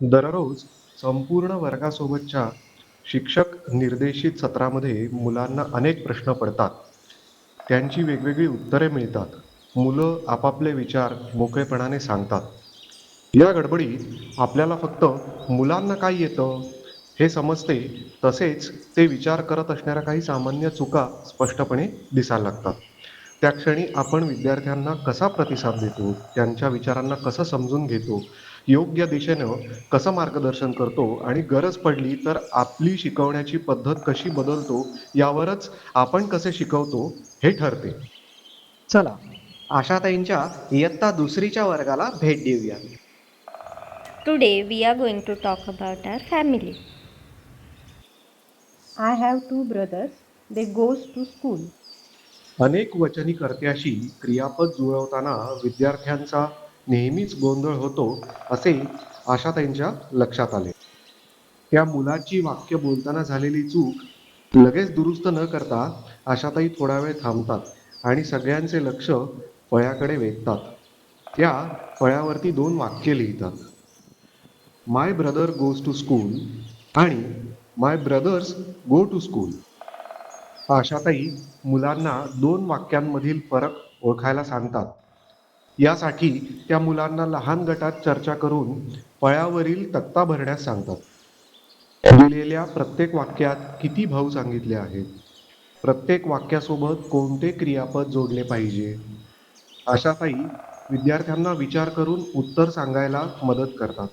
दररोज संपूर्ण वर्गासोबतच्या शिक्षक निर्देशित सत्रामध्ये मुलांना अनेक प्रश्न पडतात. त्यांची वेगवेगळी उत्तरे मिळतात. मुलं आपापले विचार मोकळेपणाने सांगतात. या गडबडीत आपल्याला फक्त मुलांना काय येतं हे समजते तसेच ते विचार करत असणाऱ्या काही सामान्य चुका स्पष्टपणे दिसायला लागतात. त्या क्षणी आपण विद्यार्थ्यांना कसा प्रतिसाद देतो त्यांच्या विचारांना कसं समजून घेतो योग्य दिशेनं कसं मार्गदर्शन करतो आणि गरज पडली तर आपली शिकवण्याची पद्धत कशी बदलतो यावरच आपण कसे शिकवतो हे ठरते चला आशाताईंच्या इयत्ता दुसरीच्या वर्गाला भेट देऊया Today we are going to talk about our family. I have two brothers. They goes to school. अनेक वचनी कर्त्याशी क्रियापद जुळवताना विद्यार्थ्यांचा नेहमीच गोंधळ होतो असे आशाताईंच्या लक्षात आले. त्या मुलाची वाक्य बोलताना झालेली चूक लगेच दुरुस्त न करता आशाताई थोडा वेळ थांबतात आणि सगळ्यांचे लक्ष फळ्याकडे वेधतात. त्या फळ्यावरती दोन वाक्य लिहितात. My brother goes to school आणि my brothers go to school Ashatai मुलांना दोन वाक्यांमधील फरक ओळखायला सांगतात. यासाठी त्या मुलांना लहान गटात चर्चा करून पळ्यावरील तक्ता भरण्यास सांगतात. दिलेल्या प्रत्येक वाक्यात किती भाऊ सांगितले आहेत? प्रत्येक वाक्यासोबत कोणते क्रियापद जोडले पाहिजे? आशाताई विद्यार्थ्यांना विचार करून उत्तर सांगायला मदत करतात.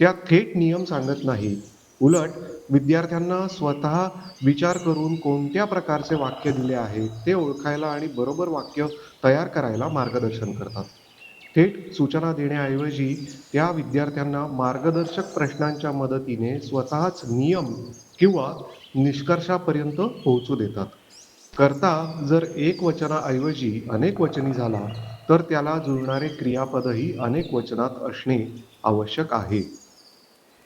त्या थेट नियम सांगत नाहीत. उलट विद्यार्थ्यांना स्वतः विचार करून कोणत्या प्रकारचे वाक्य दिले आहे ते ओळखायला आणि बरोबर वाक्य तयार करायला मार्गदर्शन करतात. थेट सूचना देण्याऐवजी त्या विद्यार्थ्यांना मार्गदर्शक प्रश्नांच्या मदतीने स्वतःच नियम किंवा निष्कर्षापर्यंत पोहोचू देतात. करता जर एक वचनाऐवजी अनेक वचनी झाला तर त्याला जुळणारे क्रियापदही अनेक वचनात असणे आवश्यक आहे.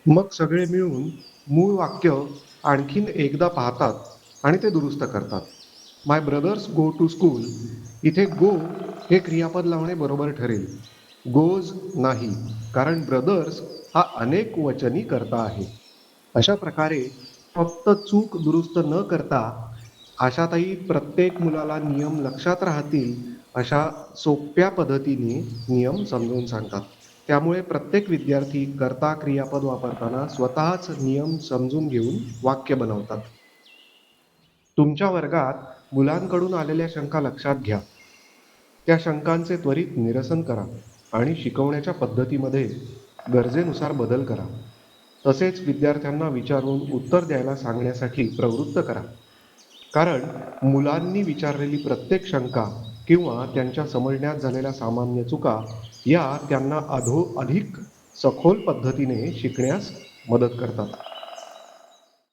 मग सगळे मिळून मूळ वाक्य आणखीन एकदा पाहतात आणि ते दुरुस्त करतात. My brothers go to school इथे गो हे क्रियापद लावणे बरोबर ठरेल. गोज नाही कारण ब्रदर्स हा अनेक वचनी करता आहे. अशा प्रकारे फक्त चूक दुरुस्त न करता आशाताई प्रत्येक मुलाला नियम लक्षात राहतील अशा सोप्या पद्धतीने नियम समजून सांगतात. त्यामुळे प्रत्येक विद्यार्थी कर्ता क्रियापद वापरताना स्वतःच नियम समजून घेऊन वाक्य बनवतात. तुमच्या वर्गात मुलांकडून आलेल्या शंका लक्षात घ्या. त्या शंकांचे त्वरित निरसन करा आणि शिकवण्याच्या पद्धतीमध्ये गरजेनुसार बदल करा. तसेच विद्यार्थ्यांना विचारून उत्तर द्यायला सांगण्यासाठी प्रवृत्त करा. कारण मुलांनी विचारलेली प्रत्येक शंका किंवा त्यांच्या समजण्यात झालेल्या सामान्य चुका या त्यांना अधो अधिक सखोल पद्धतीने शिकण्यास मदत करतात.